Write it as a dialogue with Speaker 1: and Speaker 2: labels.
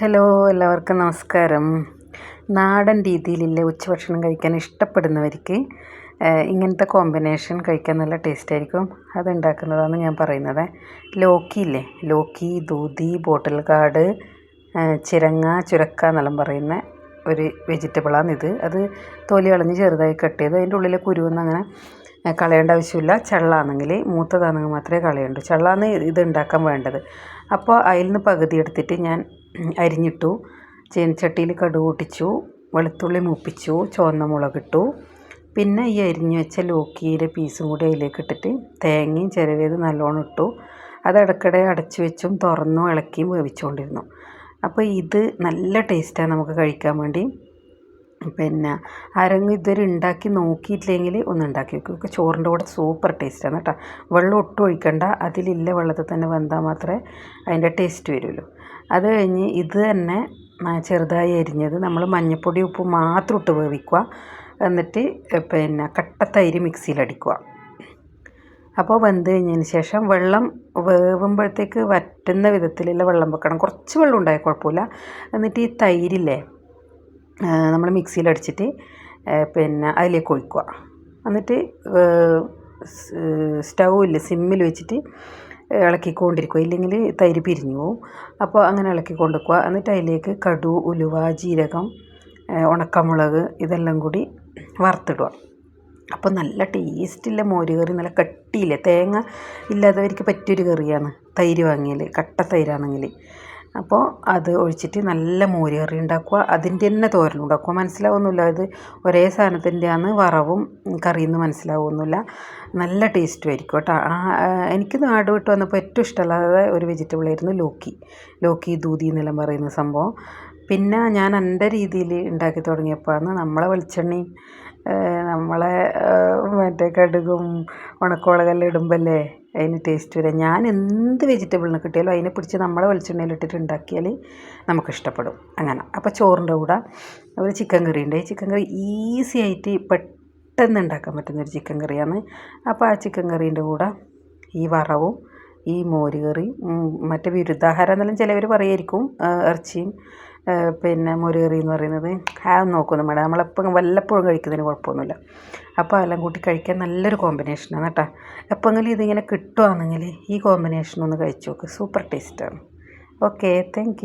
Speaker 1: Hello എല്ലാവർക്കും നമസ്കാരം. നാടൻ രീതിയിലുള്ള ഉച്ചഭക്ഷണം കഴിക്കാൻ ഇഷ്ടപ്പെടുന്നവർക്ക് ഇങ്ങനത്തെ കോമ്പിനേഷൻ കഴിക്കാൻ നല്ല ടേസ്റ്റ് ആയിരിക്കും. അത് ഉണ്ടാക്കുന്നതാണ് ഞാൻ പറയുന്നത്. ലോക്കി ഇല്ലേ? ലോക്കി ദൂതി ബോട്ടിൽ കാട് ചിരങ്ങ ചുരക്ക എന്നെല്ലാം പറയുന്ന ഒരു വെജിറ്റബിളാണ് ഇത്. അത് തൊലി കളഞ്ഞ് ചെറുതായി കട്ട് ചെയ്ത് അതിന്റെ ഉള്ളിലെ കുരുവൊന്നും അങ്ങനെ കളയേണ്ട ആവശ്യമില്ല. ചള്ളാണെങ്കിൽ മൂത്തതാണെങ്കിൽ മാത്രമേ കളയുള്ളൂ ചള്ളാന്ന് ഇത് ഉണ്ടാക്കാൻ വേണ്ടത്. അപ്പോൾ അതിൽ നിന്ന് പകുതി എടുത്തിട്ട് ഞാൻ അരിഞ്ഞിട്ടു ചീനച്ചട്ടിയിൽ കടുക് പൊട്ടിച്ചു വെളുത്തുള്ളി മൂപ്പിച്ചു ചുവന്ന മുളകിട്ടു. പിന്നെ ഈ അരിഞ്ഞു വെച്ച ലോക്കിയിലെ പീസും കൂടി അതിലേക്ക് ഇട്ടിട്ട് തേങ്ങയും ചിരവിയത് നല്ലോണം ഇട്ടു. അത് ഇടയ്ക്കിടെ അടച്ചു വെച്ചും തുറന്നും ഇളക്കിയും വേവിച്ചുകൊണ്ടിരുന്നു. അപ്പോൾ ഇത് നല്ല ടേസ്റ്റാണ് നമുക്ക് കഴിക്കാൻ വേണ്ടി. പിന്നെ ആരെങ്കിലും ഇതുവരെ ഉണ്ടാക്കി നോക്കിയിട്ടില്ലെങ്കിൽ ഒന്ന് ഉണ്ടാക്കി നോക്കുക ചോറിന്റെ കൂടെ സൂപ്പർ ടേസ്റ്റാണ് കേട്ടോ. വെള്ളം ഒട്ടും ഒഴിക്കണ്ട. അതിലില്ല വെള്ളത്തിൽ തന്നെ വെന്താൽ മാത്രമേ അതിന്റെ ടേസ്റ്റ് വരുള്ളൂ. അത് കഴിഞ്ഞ് ഇത് തന്നെ ചെറുതായി അരിഞ്ഞത് നമ്മൾ മഞ്ഞൾപ്പൊടി ഉപ്പ് മാത്രം ഇട്ട് വേവിക്കുക. എന്നിട്ട് പിന്നെ കട്ട തൈര് മിക്സിയിലടിക്കുക അപ്പോൾ വെന്ത് കഴിഞ്ഞതിന് ശേഷം വെള്ളം വേവുമ്പോഴത്തേക്ക് വറ്റുന്ന വിധത്തിലുള്ള വെള്ളം വെക്കണം. കുറച്ച് വെള്ളം ഉണ്ടായാൽ കുഴപ്പമില്ല. എന്നിട്ട് ഈ തൈരില്ലേ നമ്മൾ മിക്സിയിൽ മിക്സിയിലടിച്ചിട്ട് പിന്നെ അതിലേക്ക് ഒഴിക്കുക. എന്നിട്ട് സ്റ്റൗ ഇല്ല സിമ്മിൽ വെച്ചിട്ട് ഇളക്കിക്കൊണ്ടിരിക്കുക. ഇല്ലെങ്കിൽ തൈര് പിരിഞ്ഞു പോവും. അപ്പോൾ അങ്ങനെ ഇളക്കിക്കൊണ്ട് വയ്ക്കുക എന്നിട്ട് അതിലേക്ക് കടു ഉലുവ ജീരകം ഉണക്കമുളക് ഇതെല്ലാം കൂടി വറുത്തിടുക. അപ്പോൾ നല്ല ടേസ്റ്റുള്ള മോര് കറി നല്ല കട്ടിയില്ല? തേങ്ങ ഇല്ലാത്തവർക്ക് പറ്റിയൊരു കറിയാണ് തൈര് വാങ്ങിയാൽ കട്ട തൈരാണെങ്കിൽ അപ്പോൾ അത് ഒഴിച്ചിട്ട് നല്ല മോര് കറി ഉണ്ടാക്കുക. അതിന്റെ തന്നെ തോരൻ ഉണ്ടാക്കുക. മനസ്സിലാവുന്നില്ല. അത് ഒരേ സാധനത്തിന്റെയാണ് വറവും കറിയെന്ന് മനസ്സിലാവുന്നില്ല. നല്ല ടേസ്റ്റും ആയിരിക്കും കേട്ടോ. എനിക്ക് നാട് വിട്ട് വന്നപ്പോൾ ഏറ്റവും ഇഷ്ടമുള്ള ഒരു വെജിറ്റബിൾ ആയിരുന്നു ലോക്കി. ലോക്കി ദൂതി എന്നെല്ലാം പറയുന്ന സംഭവം. പിന്നെ ഞാൻ എന്റെ രീതിയിൽ ഉണ്ടാക്കി തുടങ്ങിയപ്പോഴാണ് നമ്മളെ വെളിച്ചെണ്ണയും നമ്മളെ മറ്റേ കടുകും ഉണക്കമുളകെല്ലാം ഇടുമ്പല്ലേ അതിന് ടേസ്റ്റ് വരിക ഞാൻ എന്ത് വെജിറ്റബിളിനെ കിട്ടിയാലും അതിനെ പിടിച്ച് നമ്മളെ വെളിച്ചെണ്ണയിൽ ഇട്ടിട്ട് ഉണ്ടാക്കിയാൽ നമുക്ക് ഇഷ്ടപ്പെടും. അങ്ങനെ. അപ്പോൾ ചോറിന്റെ കൂടെ ഒരു ചിക്കൻ കറി ഉണ്ട്. ഈ ചിക്കൻ കറി ഈസി ആയിട്ട് പെട്ടെന്ന് ഉണ്ടാക്കാൻ പറ്റുന്ന ഒരു ചിക്കൻ കറിയാണ് അപ്പോൾ ആ ചിക്കൻ കറീന്റെ കൂടെ ഈ വറവും ഈ മോരുകറി മറ്റേ വിരുദ്ധാഹാരം എന്നെല്ലാം ചിലവർ പറയുമായിരിക്കും ഇറച്ചിയും പിന്നെ മോരുകറി എന്ന് പറയുന്നത്. അത് നോക്കുന്നു മേഡം നമ്മളെപ്പോഴും വല്ലപ്പോഴും കഴിക്കുന്നതിന് കുഴപ്പമൊന്നുമില്ല. അപ്പോൾ അതെല്ലാം കൂട്ടി കഴിക്കാൻ നല്ലൊരു കോമ്പിനേഷനാണ് കേട്ടോ. എപ്പോഴെങ്കിലും ഇതിങ്ങനെ കിട്ടുകയാണെങ്കിൽ ഈ കോമ്പിനേഷൻ ഒന്ന് കഴിച്ചു നോക്ക്. സൂപ്പർ ടേസ്റ്റാണ് ഓക്കെ താങ്ക്